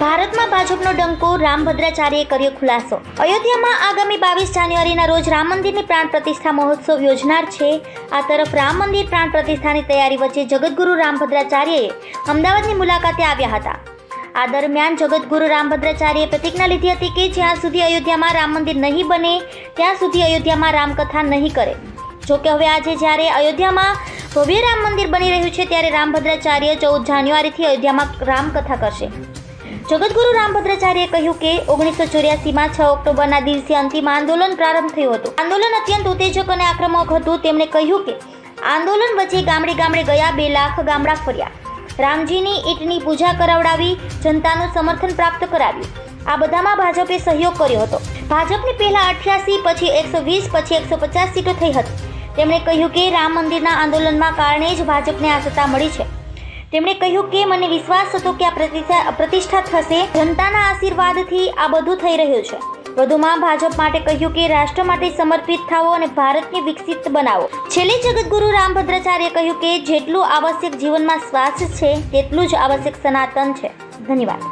ભારતમાં ભાજપનો ડંકો રામભદ્રાચાર્યએ કર્યો ખુલાસો. અયોધ્યામાં આગામી બાવીસ જાન્યુઆરીના રોજ રામ મંદિરની પ્રાણ પ્રતિષ્ઠા મહોત્સવ યોજનાર છે. આ તરફ રામ મંદિર પ્રાણ પ્રતિષ્ઠાની તૈયારી વચ્ચે જગતગુરુ રામભદ્રાચાર્યએ અમદાવાદની મુલાકાતે આવ્યા હતા. આ દરમિયાન જગતગુરુ રામભદ્રાચાર્યએ પ્રતિજ્ઞા લીધી હતી કે જ્યાં સુધી અયોધ્યામાં રામ મંદિર નહીં બને, ત્યાં સુધી અયોધ્યામાં રામકથા નહીં કરે. જોકે હવે આજે જ્યારે અયોધ્યામાં ભવ્ય રામ મંદિર બની રહ્યું છે, ત્યારે રામભદ્રાચાર્ય ચૌદ જાન્યુઆરીથી અયોધ્યામાં રામકથા કરશે. જગતગુરુ રામભદ્રાચાર્યએ કહ્યું કે, ઓગણીસો ચોર્યાસીમાં છ ઓક્ટોબરના દિવસે અંતિમ આંદોલન પ્રારંભ થયું હતું. આંદોલન અત્યંત ઉત્તેજક અને આક્રમક હતું. તેમણે કહ્યું કે, આંદોલન વચ્ચે ગામડે ગામડે ગયા બે લાખ ગામડા ફર્યા. રામજીની ઈંટની પૂજા કરાવડાવી, જનતાનું સમર્થન પ્રાપ્ત કરાવ્યું. આ બધામાં ભાજપે સહયોગ કર્યો હતો. ભાજપની પહેલા અઠ્યાસી, પછી એકસો વીસ, પછી એકસો પચાસ સીટો થઈ હતી. તેમણે કહ્યું કે, રામ મંદિરના આંદોલનમાં કારણે જ ભાજપને આ સત્તા મળી છે. તેમણે કહ્યું કે મને વિશ્વાસ હતો કે આ પ્રતિષ્ઠા થશે. જનતાના આશીર્વાદથી આ બધું થઈ રહ્યું છે. વધુમાં ભાજપ માટે કહ્યું કે રાષ્ટ્ર માટે સમર્પિત થાઓ અને ભારતને વિકસિત બનાવો. છેલ્લે જગતગુરુ રામભદ્રાચાર્ય કહ્યું કે જેટલું આવશ્યક જીવનમાં શ્વાસ છે, તેટલું જ આવશ્યક સનાતન છે. ધન્યવાદ.